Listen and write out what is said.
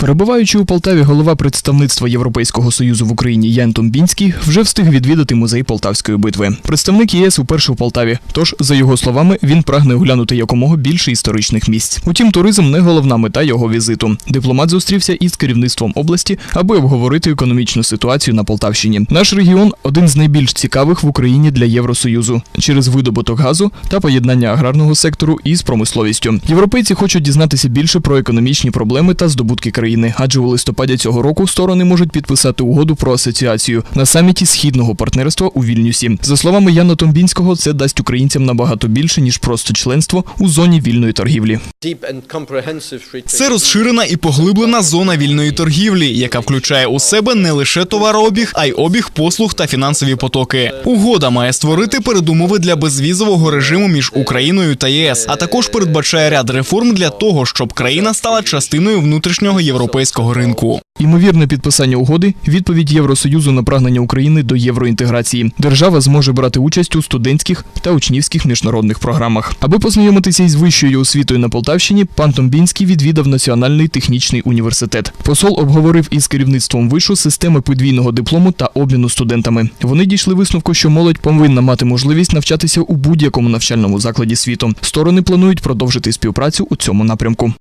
Перебуваючи у Полтаві, голова представництва Європейського союзу в Україні Ян Томбінський вже встиг відвідати музей Полтавської битви. Представник ЄС уперше у Полтаві. Тож, за його словами, він прагне оглянути якомога більше історичних місць. Утім, туризм не головна мета його візиту. Дипломат зустрівся із керівництвом області, аби обговорити економічну ситуацію на Полтавщині. Наш регіон один з найбільш цікавих в Україні для Євросоюзу через видобуток газу та поєднання аграрного сектору із промисловістю. Європейці хочуть дізнатися більше про економічні проблеми та здобутки країни, адже у листопаді цього року сторони можуть підписати угоду про асоціацію на саміті східного партнерства у Вільнюсі. За словами Яна Томбінського, це дасть українцям набагато більше ніж просто членство у зоні вільної торгівлі. Це розширена і поглиблена зона вільної торгівлі, яка включає у себе не лише товарообіг, а й обіг послуг та фінансові потоки. Угода має створити передумови для безвізового режиму між Україною та ЄС, а також передбачає ряд реформ для того, щоб країна стала частиною внутрішнього європейського ринку. Ймовірне підписання угоди відповідь Євросоюзу на прагнення України до євроінтеграції. Держава зможе брати участь у студентських та учнівських міжнародних програмах. Аби познайомитися із вищою освітою на Полтавщині, пан Томбінський відвідав Національний технічний університет. Посол обговорив із керівництвом вишу системи подвійного диплому та обміну студентами. Вони дійшли висновку, що молодь повинна мати можливість навчатися у будь-якому навчальному закладі світу. Сторони планують продовжити співпрацю у цьому напрямку.